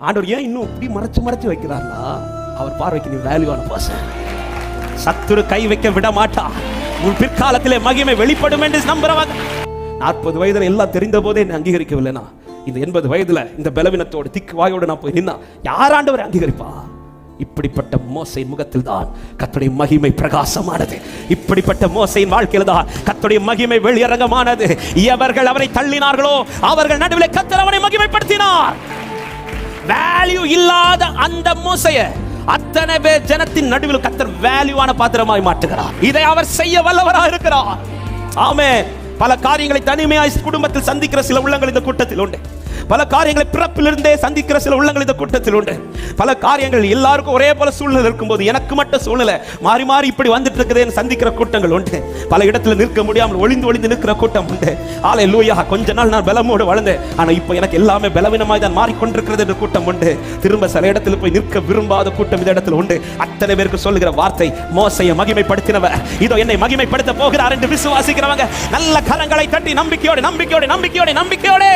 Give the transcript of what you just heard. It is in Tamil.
ஆண்டவர் ஏன் இன்னும் இப்படி மறைச்சு மறைச்சு வைக்கிறார்னா? அவர் பார்வைக்கு நீ வேல்யூவான பர்சன் சத்துரு கை வைக்க விட மாட்டா உன் பிற்காலத்திலே மகிமை வெளிப்படும் என்று நம்புறவங்க. நாற்பது வயதுல எல்லாம் தெரிந்த போதே என்னை அங்கீகரிக்கவில்லைனா இந்த எண்பது வயதுல இந்த பலவீனத்தோடு திக்கு வாயோடு நான் போய் நின்னா யாராண்டவரை அங்கீகரிப்பா? இப்படிப்பட்ட மோசையின் முகத்தில் தான் கத்துடைய மகிமை பிரகாசமானது. இப்படிப்பட்ட மோசையின் வாழ்க்கையில் தான் கத்துடைய மகிமை வெளியரங்கமானது. எவர்கள் அவனை தள்ளினார்களோ அவர்கள் நடுவில் கத்தர் அவனை மகிமைப்படுத்தினார். வேல்யூ இல்லாத அந்த மூசைய அத்தனை பேர் ஜனத்தின் நடுவில் கத்தர் வேல்யூவான பாத்திரமாய் மாற்றுகிறார். இதை அவர் செய்ய வல்லவராக இருக்கிறார். ஆமே பல காரியங்களை தனிமையாய் குடும்பத்தில் சந்திக்கிற சில உள்ளங்கள் இந்த கூட்டத்தில் உண்டு. பல காரியங்களை பிறப்பிலிருந்தே சந்திக்கிற சில உள்ளங்கள் இந்த கூட்டத்தில் உண்டு. பல காரியங்கள் எல்லாருக்கும் ஒரே போல சூழ்நிலை இருக்கும்போது எனக்கு மட்டும் சூழ்நிலை. மாறி மாறி இப்படி வந்துட்டு இருக்குதேன்னு சந்திக்கிற கூட்டங்கள் உண்டு. பல இடத்துல நிற்க முடியாமல் ஒளிந்து ஒளிந்து நிற்கிற கூட்டம் உண்டு. ஆலை லூயா கொஞ்ச நாள் நான் பலமோடு வளர்ந்தேன் ஆனா இப்போ எனக்கு எல்லாமே பலவீனமாய் தான் மாறிக்கொண்டிருக்கிறது என்ற கூட்டம் உண்டு. திரும்ப சில இடத்துல போய் நிற்க விரும்பாத கூட்டம் இந்த இடத்துல உண்டு. அத்தனை பேருக்கு சொல்லுகிற வார்த்தை மோசையை மகிமைப்படுத்தினவர். இதோ என்னை மகிமைப்படுத்த போகிறார் என்று விசுவாசிக்கிறவங்க நல்ல கரங்களை தட்டி நம்பிக்கையோடு நம்பிக்கையோடு நம்பிக்கையோடு நம்பிக்கையோடு.